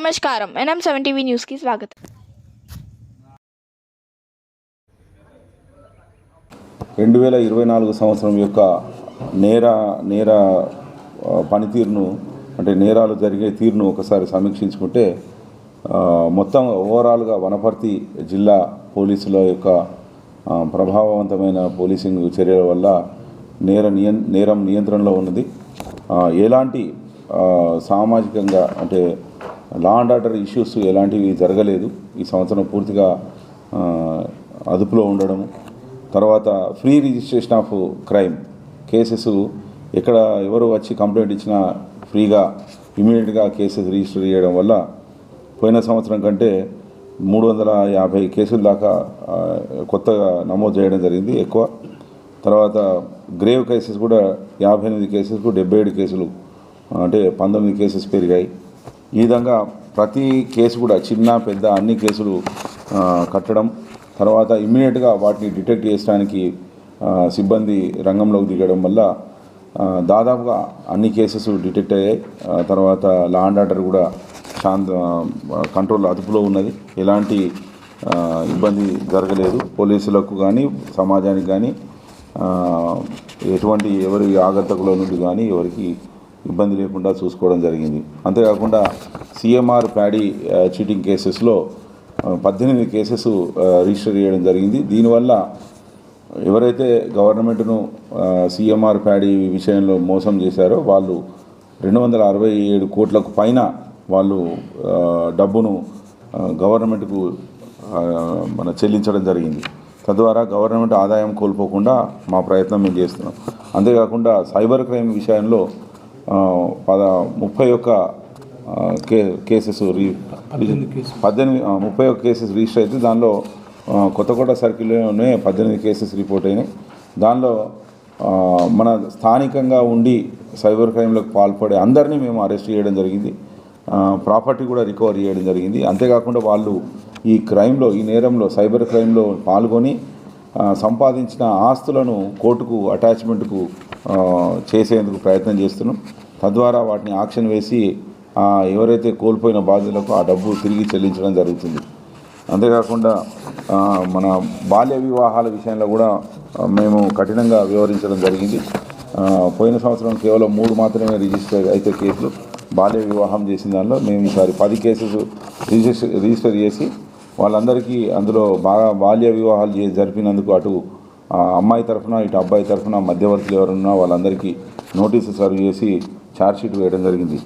నమస్కారం. NM seven TV న్యూస్కి స్వాగతం. రెండు వేల ఇరవై నాలుగు సంవత్సరం యొక్క నేర నేర పనితీరును అంటే నేరాలు జరిగే తీరును ఒకసారి సమీక్షించుకుంటే మొత్తం ఓవరాల్గా వనపర్తి జిల్లా పోలీసుల యొక్క ప్రభావవంతమైన పోలీసింగ్ చర్యల వల్ల నేర నియం నేరం నియంత్రణలో ఉన్నది. ఎలాంటి సామాజికంగా అంటే లా అండ్ ఆర్డర్ ఇష్యూస్ ఎలాంటివి జరగలేదు. ఈ సంవత్సరం పూర్తిగా అదుపులో ఉండడము. తర్వాత free registration of crime cases ఎక్కడ ఎవరు వచ్చి కంప్లైంట్ ఇచ్చినా ఫ్రీగా ఇమీడియట్గా కేసెస్ రిజిస్టర్ చేయడం వల్ల పోయిన సంవత్సరం కంటే మూడు వందల యాభై కేసుల దాకా కొత్తగా నమోదు చేయడం జరిగింది ఎక్కువ. తర్వాత గ్రేవ్ కేసెస్ కూడా యాభై ఎనిమిది కేసెస్కు డెబ్బై ఏడు కేసులు అంటే పంతొమ్మిది కేసెస్ పెరిగాయి. ఈ విధంగా ప్రతి కేసు కూడా చిన్న పెద్ద అన్ని కేసులు కట్టడం తర్వాత ఇమ్మీడియట్గా వాటిని డిటెక్ట్ చేయడానికి సిబ్బంది రంగంలోకి దిగడం వల్ల దాదాపుగా అన్ని కేసెస్ డిటెక్ట్ అయ్యాయి. తర్వాత లా అండ్ ఆర్డర్ కూడా శాంత కంట్రోల్ అదుపులో ఉన్నది. ఎలాంటి ఇబ్బంది జరగలేదు. పోలీసులకు కానీ సమాజానికి కానీ ఎటువంటి ఎవరి ఆగంతకుల నుండి కానీ ఎవరికి ఇబ్బంది లేకుండా చూసుకోవడం జరిగింది. అంతేకాకుండా సిఎంఆర్ ప్యాడీ చీటింగ్ కేసెస్లో పద్దెనిమిది కేసెస్ రిజిస్టర్ చేయడం జరిగింది. దీనివల్ల ఎవరైతే గవర్నమెంట్ను సిఎంఆర్ ప్యాడీ విషయంలో మోసం చేశారో వాళ్ళు రెండు వందల అరవై ఏడు కోట్లకు పైన వాళ్ళు డబ్బును గవర్నమెంట్కు మన చెల్లించడం జరిగింది. తద్వారా గవర్నమెంట్ ఆదాయం కోల్పోకుండా మా ప్రయత్నం మేము చేస్తున్నాం. అంతేకాకుండా సైబర్ క్రైమ్ విషయంలో పద ముప్పై ఒక్క కే కేసెస్ రీ పద్దెనిమిది ముప్పై ఒక్క కేసెస్ రిజిస్టర్ అయితే దానిలో కొత్తకోట సర్కిల్లోనే పద్దెనిమిది కేసెస్ రిపోర్ట్ అయినాయి. దానిలో మన స్థానికంగా ఉండి సైబర్ క్రైమ్లకు పాల్పడే అందరినీ మేము అరెస్ట్ చేయడం జరిగింది. ప్రాపర్టీ కూడా రికవర్ చేయడం జరిగింది. అంతేకాకుండా వాళ్ళు ఈ క్రైమ్లో ఈ నేరంలో సైబర్ క్రైమ్లో పాల్గొని సంపాదించిన ఆస్తులను కోర్టుకు అటాచ్మెంట్కు చేసేందుకు ప్రయత్నం చేస్తున్నాం. తద్వారా వాటిని ఆక్షన్ వేసి ఎవరైతే కోల్పోయిన బాధ్యులకు ఆ డబ్బు తిరిగి చెల్లించడం జరుగుతుంది. అంతేకాకుండా మన బాల్య వివాహాల విషయంలో కూడా మేము కఠినంగా వివరించడం జరిగింది. పోయిన సంవత్సరం కేవలం మూడు మాత్రమే రిజిస్టర్ అయితే కేసులు. బాల్య వివాహం చేసిన దానిలో మేము ఈసారి పది కేసెస్ రిజిస్టర్ రిజిస్టర్ చేసి వాళ్ళందరికీ అందులో బాగా బాల్య వివాహాలు జరిపినందుకు అటు ఆ, అమ్మాయి తరఫున ఇటు అబ్బాయి తరఫున మధ్యవర్తులు ఎవరున్నా వాళ్ళందరికీ నోటీసు సర్వ్ చేసి ఛార్జ్షీట్ వేయడం జరిగింది.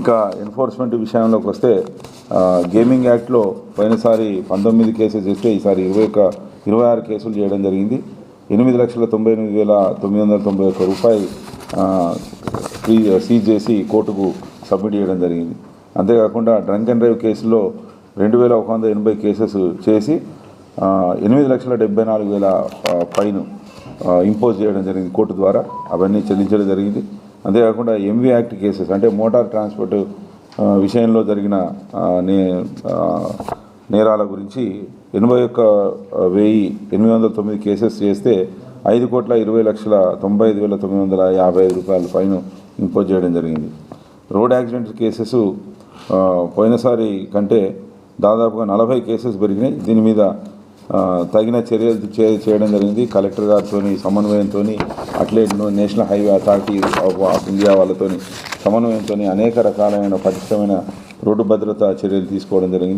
ఇక ఎన్ఫోర్స్మెంట్ విషయంలోకి వస్తే గేమింగ్ యాక్ట్లో పోయినసారి పంతొమ్మిది కేసెస్ ఇస్తే ఈసారి ఇరవై ఒక ఇరవై ఆరు కేసులు చేయడం జరిగింది. ఎనిమిది లక్షల తొంభై ఎనిమిది వేల తొమ్మిది వందల తొంభై ఒక్క రూపాయలు ఫ్రీ సీజ్ చేసి కోర్టుకు సబ్మిట్ చేయడం జరిగింది. అంతేకాకుండా డ్రంక్ అండ్ డ్రైవ్ కేసులో రెండు వేల ఒక వంద ఎనభై కేసెస్ చేసి ఎనిమిది లక్షల డెబ్బై నాలుగు వేల ఫైన్ ఇంపోజ్ చేయడం జరిగింది కోర్టు ద్వారా. అవన్నీ చెల్లించడం జరిగింది. అంతేకాకుండా ఎంవీ యాక్ట్ కేసెస్ అంటే మోటార్ ట్రాన్స్పోర్ట్ విషయంలో జరిగిన నే నేరాల గురించి ఎనభై ఒక్క వెయ్యి ఎనిమిది వందల తొమ్మిది కేసెస్ చేస్తే ఐదు కోట్ల ఇరవై లక్షల తొంభై ఐదు వేల తొమ్మిది వందల యాభై ఐదు రూపాయల ఫైన్ ఇంపోజ్ చేయడం జరిగింది. రోడ్ యాక్సిడెంట్ కేసెస్ పోయినసారి కంటే దాదాపుగా నలభై కేసెస్ పెరిగినాయి. దీని మీద తగిన చర్యలు చే- చేయడం జరిగింది. కలెక్టర్ గారితో సమన్వయంతో అట్లే national highway authority of of India వాళ్ళతో సమన్వయంతో అనేక రకాలైన పటిష్టమైన రోడ్డు భద్రతా చర్యలు తీసుకోవడం జరిగింది.